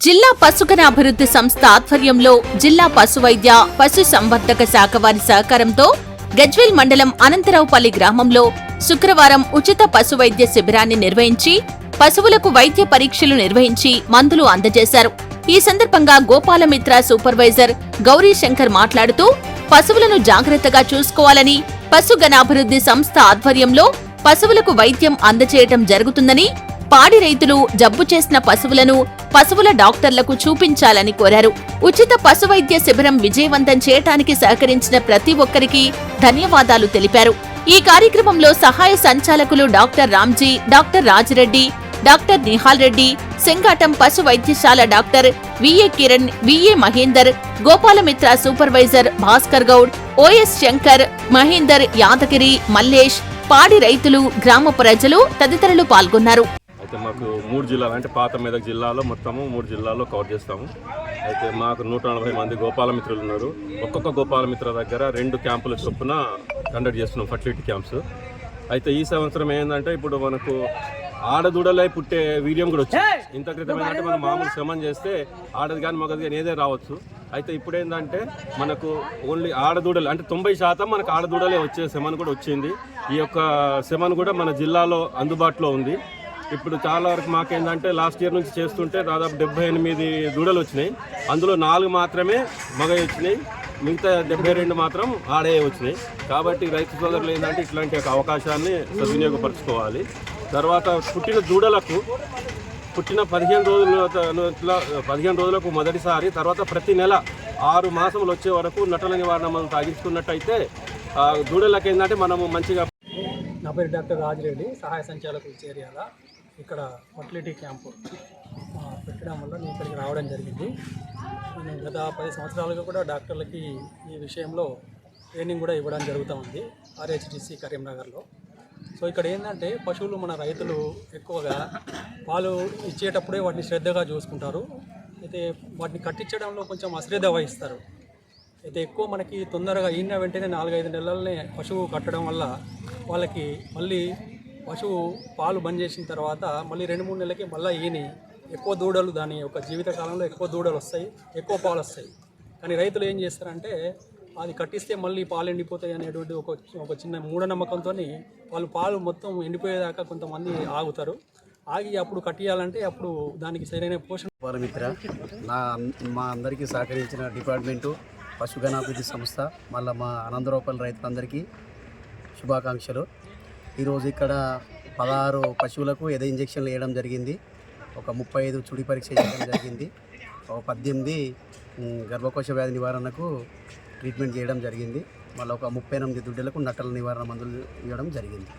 జిల్లా పశుగణ అభివృద్ధి సంస్థ ఆధ్వర్యంలో జిల్లా పశువైద్య పశు సంవర్ధక శాఖ వారి సహకారంతో గజ్వేల్ మండలం అనంతరావుపల్లి గ్రామంలో శుక్రవారం ఉచిత పశు వైద్య శిబిరాన్ని నిర్వహించి పశువులకు వైద్య పరీక్షలు నిర్వహించి మందులు అందజేశారు. ఈ సందర్భంగా గోపాలమిత్ర సూపర్వైజర్ గౌరీ శంకర్ మాట్లాడుతూ పశువులను జాగ్రత్తగా చూసుకోవాలని పశుగణాభివృద్ధి సంస్థ ఆధ్వర్యంలో పశువులకు వైద్యం అందజేయటం జరుగుతుందని పాడి రైతులు జబ్బు చేసిన పశువులను పశువుల డాక్టర్లకు చూపించాలని కోరారు. ఉచిత పశువైద్య శిబిరం విజయవంతం చేయటానికి సహకరించిన ప్రతి ఒక్కరికి ధన్యవాదాలు తెలిపారు. ఈ కార్యక్రమంలో సహాయ సంచాలకులు doctor Ramji doctor Rajireddy doctor Nihal Reddy సెంగాటం పశు వైద్యశాల doctor VA Kiran VA Mahender Gopalamitra supervisor Bhaskar Goud OS Shankar Mahender Yadagiri Mallesh పాడి రైతులు గ్రామ ప్రజలు తదితరులు పాల్గొన్నారు. అయితే మాకు మూడు జిల్లాలు అంటే పాత మెదక్ జిల్లాలో మొత్తము మూడు జిల్లాల్లో కవర్ చేస్తాము. అయితే మాకు నూట నలభై మంది గోపాలమిత్రులు ఉన్నారు. ఒక్కొక్క గోపాలమిత్ర దగ్గర రెండు క్యాంపుల చొప్పున కండక్ట్ చేస్తున్నాం ఫర్టిలిటీ క్యాంప్స్. అయితే ఈ సంవత్సరం ఏంటంటే ఇప్పుడు మనకు ఆడదూడలై పుట్టే వీర్యం కూడా వచ్చింది. ఇంత క్రితం ఏంటంటే మనం మామూలు శ్రమం చేస్తే ఆడది కానీ మగది కానీ ఏదే రావచ్చు. అయితే ఇప్పుడు ఏంటంటే మనకు ఓన్లీ ఆడదూడలు అంటే తొంభై శాతం మనకు ఆడదూడలే వచ్చే శమన్ కూడా వచ్చింది. ఈ యొక్క శమన్ కూడా మన జిల్లాలో అందుబాటులో ఉంది. ఇప్పుడు చాలా వరకు మాకేందంటే లాస్ట్ ఇయర్ నుంచి చేస్తుంటే దాదాపు డెబ్బై ఎనిమిది దూడలు వచ్చినాయి. అందులో నాలుగు మాత్రమే మగ వచ్చినాయి. మిగతా డెబ్బై రెండు మాత్రం ఆడే వచ్చినాయి. కాబట్టి రైతు సోదరులు ఏంటంటే ఇట్లాంటి ఒక అవకాశాన్ని సద్వినియోగపరచుకోవాలి. తర్వాత పుట్టిన దూడలకు పుట్టిన పదిహేను రోజుల ఇట్లా పదిహేను రోజులకు మొదటిసారి తర్వాత ప్రతి నెల ఆరు మాసములు వచ్చే వరకు నటల నివారణ మనం తాగించుకున్నట్టయితే ఆ, దూడలకు ఏంటంటే మనము మంచిగా నా పేరు డాక్టర్ రాజిరెడ్డి సహాయ సంచాలకులు చేరియాల. ఇక్కడ ఫర్టిలిటీ క్యాంపు పెట్టడం వల్ల నేను ఇక్కడికి రావడం జరిగింది. నేను గత పది సంవత్సరాలుగా కూడా డాక్టర్లకి ఈ విషయంలో ట్రైనింగ్ కూడా ఇవ్వడం జరుగుతూ ఉంది ఆర్హెచ్డిసి కరీంనగర్లో. సో ఇక్కడ ఏంటంటే పశువులు మన రైతులు ఎక్కువగా పాలు ఇచ్చేటప్పుడే వాటిని శ్రద్ధగా చూసుకుంటారు. అయితే వాటిని కట్టించడంలో కొంచెం అశ్రద్ధ వహిస్తారు. అయితే ఎక్కువ మనకి తొందరగా ఈన వెంటనే నాలుగైదు నెలలనే పశువు కట్టడం వల్ల వాళ్ళకి మళ్ళీ పశువు పాలు బంద్ చేసిన తర్వాత మళ్ళీ రెండు మూడు నెలలకి మళ్ళీ ఈని ఎక్కువ దూడలు దాని యొక్క జీవితకాలంలో ఎక్కువ దూడలు వస్తాయి ఎక్కువ పాలు వస్తాయి. కానీ రైతులు ఏం చేస్తారంటే అది కట్టిస్తే మళ్ళీ పాలు ఎండిపోతాయి అనేటువంటి ఒక ఒక చిన్న మూఢనమ్మకంతో వాళ్ళు పాలు మొత్తం ఎండిపోయేదాకా కొంతమంది ఆగుతారు. ఆగి అప్పుడు కట్టియాలంటే అప్పుడు దానికి సరైన పోషణ పరమిత్ర నా మా అందరికీ సహకరించిన డిపార్ట్మెంటు పశుగణాభివృద్ధి సంస్థ మళ్ళీ మా అనంతరూపల్లి రైతులందరికీ శుభాకాంక్షలు. ఈరోజు ఇక్కడ పదహారు పశువులకు ఎద ఇంజక్షన్లు వేయడం జరిగింది. ఒక ముప్పై ఐదు చుడి పరీక్ష చేయడం జరిగింది. ఒక పద్దెనిమిది గర్భకోశ వ్యాధి నివారణకు ట్రీట్మెంట్ చేయడం జరిగింది. మళ్ళీ ఒక ముప్పై ఎనిమిది దుడ్డలకు నట్టల నివారణ మందులు ఇవ్వడం జరిగింది.